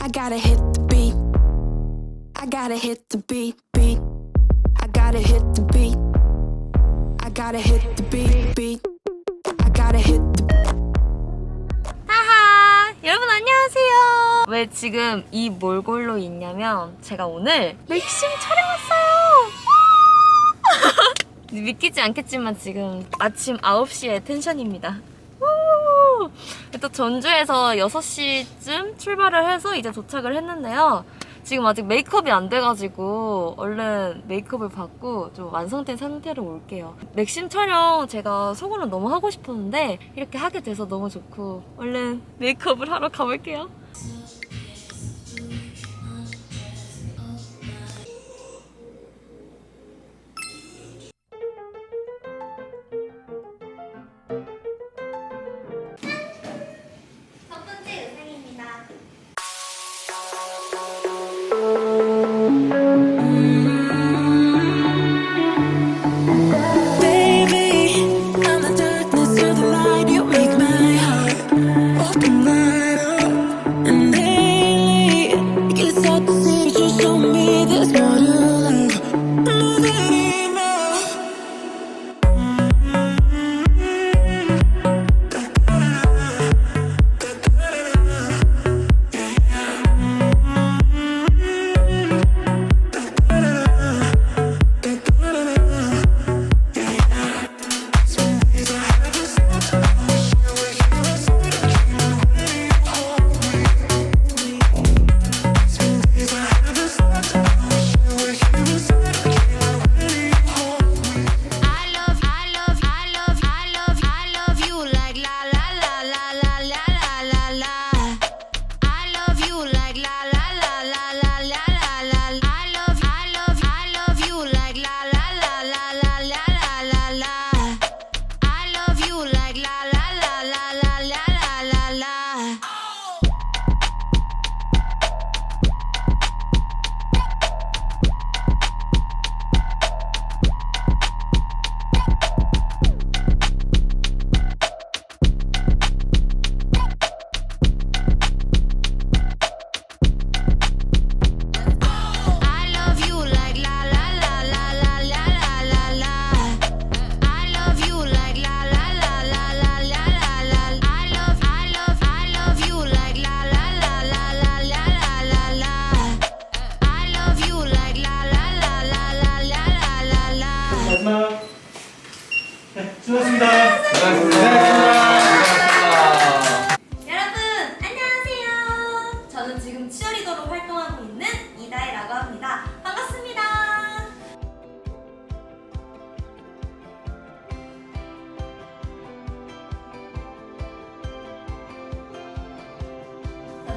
I gotta hit the beat. I gotta hit the beat, beat. I gotta hit the beat. I gotta hit the beat, beat. I gotta hit the 하하 여러분 안녕하세요 왜 지금 이 몰골로 있냐면 제가 오늘 맥심 촬영 왔어요 믿기지 않겠지만 지금 아침 9시에 텐션입니다 우! 또 전주에서 6시쯤 출발을 해서 이제 도착을 했는데요 지금 아직 메이크업이 안 돼가지고 얼른 메이크업을 받고 좀 완성된 상태로 올게요. 맥심 촬영 제가 속으로 너무 하고 싶었는데 이렇게 하게 돼서 너무 좋고 얼른 메이크업을 하러 가볼게요.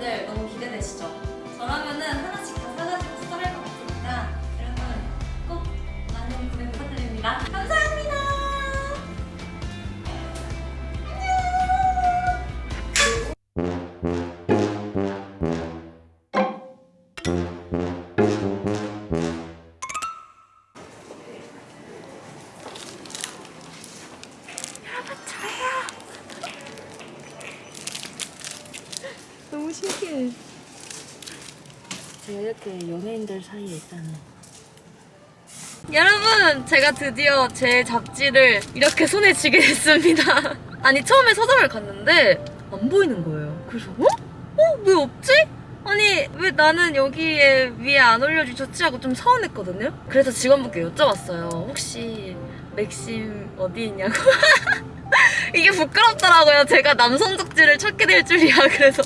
다들 너무 기대되시죠? 저라면은 하나씩 신기해. 제가 이렇게 연예인들 사이에 있다는. 여러분, 제가 드디어 제 잡지를 이렇게 손에 쥐게 됐습니다. 아니, 처음에 서점을 갔는데 안 보이는 거예요. 그래서, 어? 어? 왜 없지? 아니, 왜 나는 여기에 위에 안 올려주셨지? 하고 좀 서운했거든요? 그래서 직원분께 여쭤봤어요. 혹시 맥심 어디 있냐고. 이게 부끄럽더라고요. 제가 남성 잡지를 찾게 될 줄이야. 그래서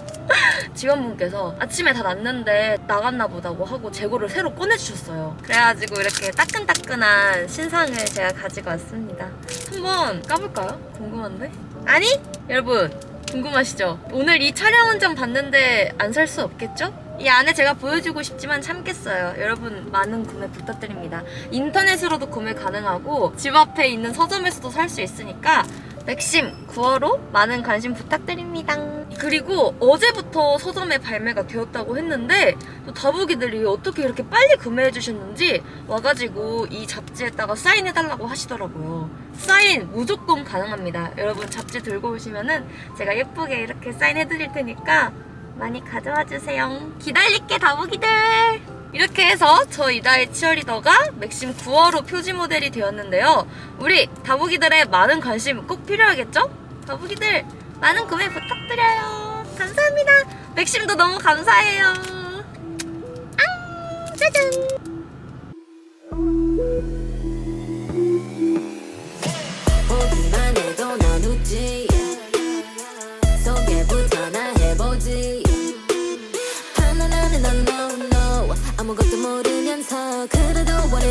직원분께서 아침에 다 났는데 나갔나 보다고 하고 재고를 새로 꺼내주셨어요. 그래가지고 이렇게 따끈따끈한 신상을 제가 가지고 왔습니다. 한번 까볼까요? 궁금한데? 아니? 여러분 궁금하시죠? 오늘 이 촬영 현장 봤는데 안 살 수 없겠죠? 이 안에 제가 보여주고 싶지만 참겠어요. 여러분 많은 구매 부탁드립니다. 인터넷으로도 구매 가능하고 집 앞에 있는 서점에서도 살 수 있으니까 맥심 9월호 많은 관심 부탁드립니다. 그리고 어제부터 서점에 발매가 되었다고 했는데 또 다부기들이 어떻게 이렇게 빨리 구매해 주셨는지 와가지고 이 잡지에다가 사인해달라고 하시더라고요. 사인 무조건 가능합니다. 여러분 잡지 들고 오시면은 제가 예쁘게 이렇게 사인해드릴 테니까 많이 가져와 주세요. 기다릴게 다보기들. 이렇게 해서 저 이다의 치어리더가 맥심 9호로 표지 모델이 되었는데요. 우리 다보기들의 많은 관심 꼭 필요하겠죠? 다보기들 많은 구매 부탁드려요. 감사합니다. 맥심도 너무 감사해요. 앙! 짜잔!